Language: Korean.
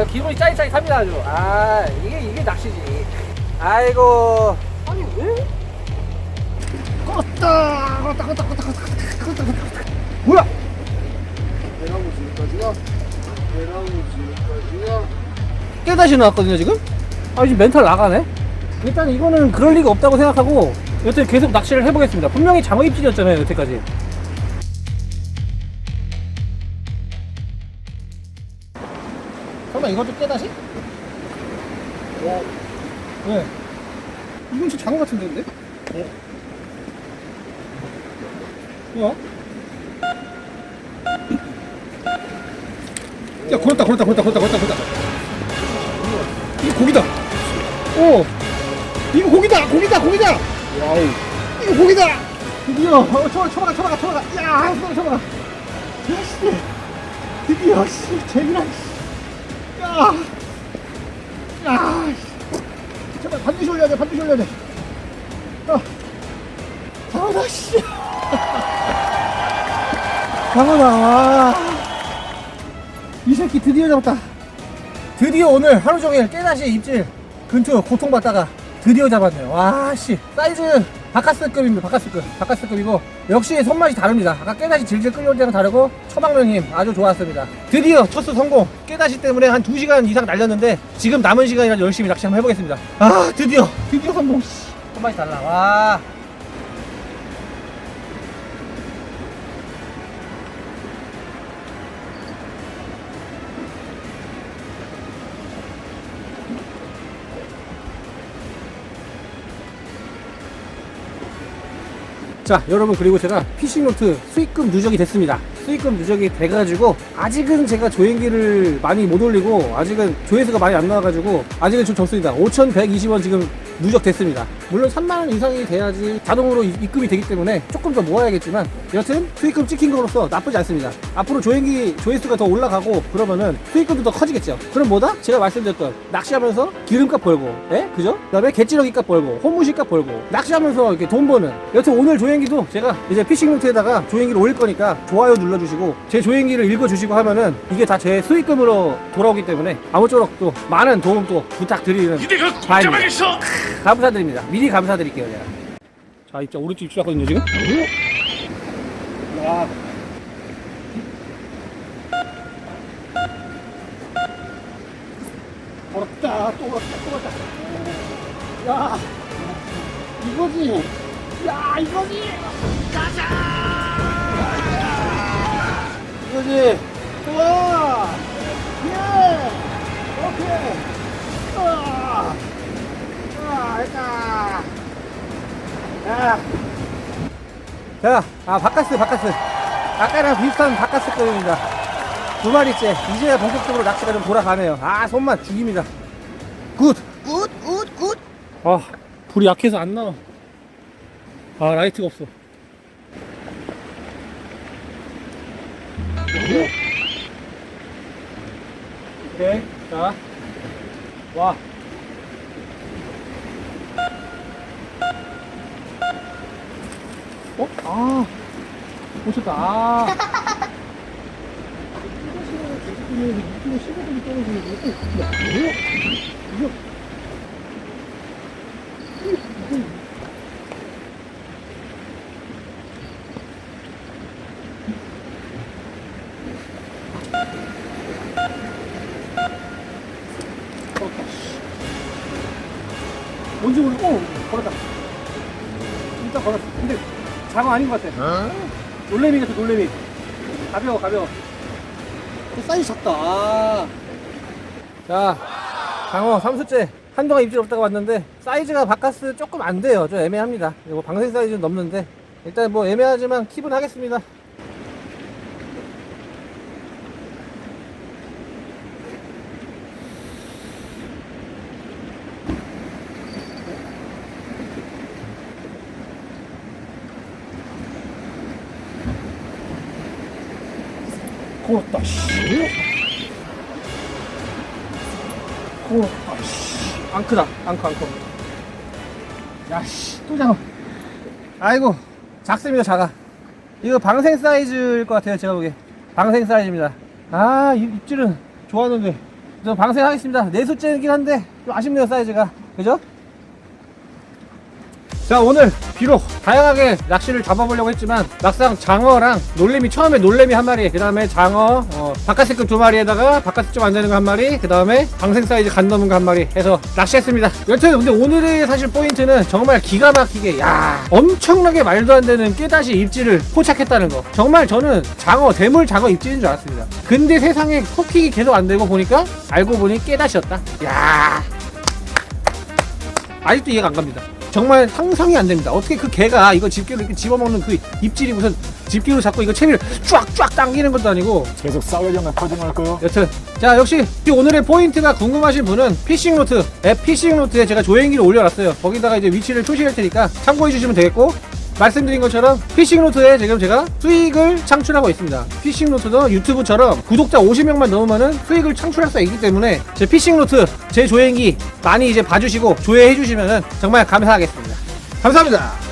아, 기분이 짜릿짜릿합니다 아주. 아 이게 이게 낚시지. 아이고. 아니 왜? 껐다 껐다 껐다 껐다 껐다 껐다 껐다 뭐야? 대나무 지금까지가 대나무 지금까지가 깨다시 나왔거든요 지금? 아 지금 멘탈 나가네 일단 이거는 그럴 리가 없다고 생각하고 여튼 계속 낚시를 해보겠습니다 분명히 장어 입질이었잖아요 여태까지 이것도 깨다시? 어 왜? 이건 진짜 장어 같은데 근데? 어? 뭐야? 야 걸었다 걸었다 걸었다 걸었다 걸었다 걸었다 이거 고기다. 오, 이거 고기다, 고기다, 고기다. 와우 이거 고기다. 드디어, 어, 쳐봐, 쳐봐, 쳐봐, 쳐봐. 야, 한숨 쳐봐. 야, 씨. 드디어, 씨, 재미나. 씨. 야, 야, 씨. 제발 반드시 올려야 돼, 반드시 올려야 돼. 아, 장어다, 씨. 장어다, 와. 이 새끼 드디어 잡았다. 드디어 오늘 하루 종일 깨다시 입질 근처 고통받다가 드디어 잡았네요. 와, 씨. 사이즈 바카스급입니다. 바카스급. 바카스급이고, 역시 손맛이 다릅니다. 아까 깨다시 질질 끌려올 때랑 다르고, 처방면 힘 아주 좋았습니다. 드디어 첫수 성공. 깨다시 때문에 한 2시간 이상 날렸는데, 지금 남은 시간이라 열심히 낚시 한번 해보겠습니다. 아, 드디어. 드디어 성공. 씨. 손맛이 달라. 와. 자 여러분 그리고 제가 피싱노트 수익금 누적이 됐습니다 수익금 누적이 돼가지고 아직은 제가 조행기를 많이 못 올리고 아직은 조회수가 많이 안 나와가지고 아직은 좀 적습니다 5120원 지금 누적됐습니다 물론 3만원 이상이 돼야지 자동으로 이- 입금이 되기 때문에 조금 더 모아야겠지만 여튼 수익금 찍힌 거로서 나쁘지 않습니다 앞으로 조행기 조회수가 더 올라가고 그러면은 수익금도 더 커지겠죠 그럼 뭐다? 제가 말씀드렸던 낚시하면서 기름값 벌고 예? 그죠? 그 다음에 갯지렁이 값 벌고 호무시 값 벌고 낚시하면서 이렇게 돈 버는 여튼 오늘 조행기도 제가 이제 피싱 노트에다가 조행기를 올릴 거니까 좋아요 눌러 주시고 제 조행기를 읽어주시고 하면은 이게 다 제 수익금으로 돌아오기 때문에 아무쪼록 또 많은 도움 또 부탁드리는 바입니다. 감사드립니다. 미리 감사드릴게요 제가. 자 입장 오른쪽 입질하거든요 지금? 와 걸었다 또 걸었다 또 걸었다. 야 이거지. 야 이거지. 가자 이거지 좋아. 예. 오케이. 아. 아, 됐다. 야 자, 아 바카스 바카스. 아까랑 비슷한 바카스 급입니다. 두 마리째. 이제야 본격적으로 낚시가 좀 돌아가네요. 아 손맛 죽입니다. 굿. 굿 굿 굿. 아, 불이 약해서 안 나와. 아, 라이트가 없어. 오케이, 자, 와. 어? 아, 오셨다. 아. 이쪽에 15분이 떨어지는 거. 야, 뭐야? 이거 걸었다. 뭔지 모르고, 어, 걸었다. 진짜 걸었어. 근데 장어 아닌 것 같아. 놀래미 같아, 놀래미. 가벼워, 가벼워. 또 사이즈 작다. 아. 자, 장어 3수째. 한동안 입질 없다가 왔는데, 사이즈가 바카스 조금 안 돼요. 좀 애매합니다. 이거 방생 사이즈는 넘는데, 일단 뭐 애매하지만 킵은 하겠습니다. 고맙다, 씨. 고맙다, 씨. 안 크다, 안 커, 안 커. 야, 씨, 또 장어. 아이고, 작습니다, 작아. 이거 방생 사이즈일 것 같아요, 제가 보기에. 방생 사이즈입니다. 아, 이 입질은 좋았는데, 좀 방생하겠습니다. 네 수째이긴 한데 좀 아쉽네요 사이즈가. 그죠? 자 오늘 비록 다양하게 낚시를 잡아보려고 했지만 막상 장어랑 놀래미 처음에 놀래미 한 마리 그 다음에 장어 어, 바깥색급 두 마리에다가 바깥색 좀 안 되는 거 한 마리 그 다음에 방생 사이즈 간 넘은 거 한 마리 해서 낚시했습니다. 여튼 근데 오늘의 사실 포인트는 정말 기가 막히게 야 엄청나게 말도 안 되는 깨다시 입질을 포착했다는 거. 정말 저는 장어 대물 장어 입질인 줄 알았습니다. 근데 세상에 코킹이 계속 안 되고 보니까 알고 보니 깨다시였다. 야 아직도 이해가 안 갑니다. 정말 상상이 안 됩니다. 어떻게 그 개가 이거 집게로 이렇게 집어먹는 그 입질이 무슨 집게로 잡고 이거 채비를 쫙쫙 당기는 것도 아니고 계속 싸우려면 퍼징할까요? 여튼 자 역시 이 오늘의 포인트가 궁금하신 분은 피싱 노트 앱 피싱 노트에 제가 조행기를 올려놨어요. 거기다가 이제 위치를 표시할 테니까 참고해 주시면 되겠고 말씀드린 것처럼 피싱 노트에 지금 제가 수익을 창출하고 있습니다. 피싱 노트도 유튜브처럼 구독자 50명만 넘으면은 수익을 창출할 수가 있기 때문에 제 피싱 노트 제 조행기 많이 이제 봐주시고 조회해 주시면은 정말 감사하겠습니다. 감사합니다.